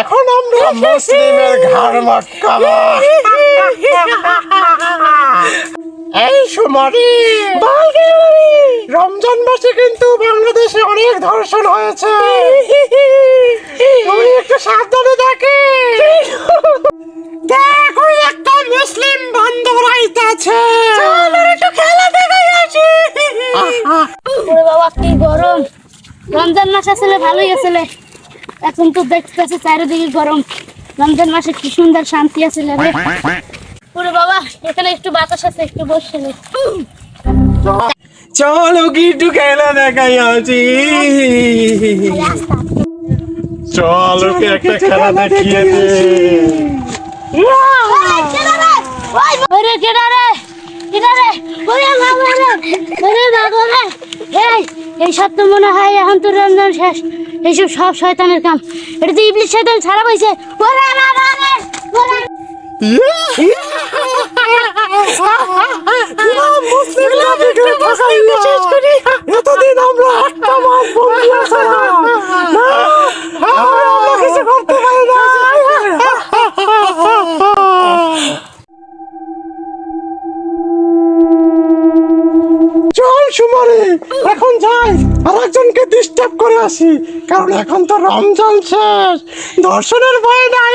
এখন আমরা মুসলিমের ঘর মটকাবো এই সুমারি রমজান মাসে কিন্তু অনেক ধর্ষণ হয়েছে। তুমি একটু সাবধানে দেখে। দেখ ওই একটা মুসলিম বান্ধব আইতাছে চল একটু খেলা দেখাই আসি। ওরে বাবা কি গরম। রমজান মাস আসলে ভালোই আসলে। এখন তো দেখতেছে চারিদিকে গরম। রমজান মাসে কি সুন্দর শান্তি আসলে রে ওরে বাবা এখানে একটু বাতাস আছে একটু বসলে চলো একটু খেলা দেখাই আসি চলো একটা খেলা দেখিয়ে দে। ওরে কেডা রে কেডা রে ওরে বাবা রে ওরে বাবা রে এই এই সব তো মনে হয় এখন তো রমজান শেষ এইসব সব শয়তানের কাম এটা তো ইবলিশ শয়তান ছাড়া পাইছে ওরে বাবা রে ওরে মুসলিমরা ভিডিও শেষ করি। এতদিন আমরা একটা মাস বন্দি আছিলাম সুমারে, এখন যাই। আর একজনকে ডিস্টার্ব করে আসি, কারণ এখন তো রমজান শেষ। দর্শনের ভয় নাই.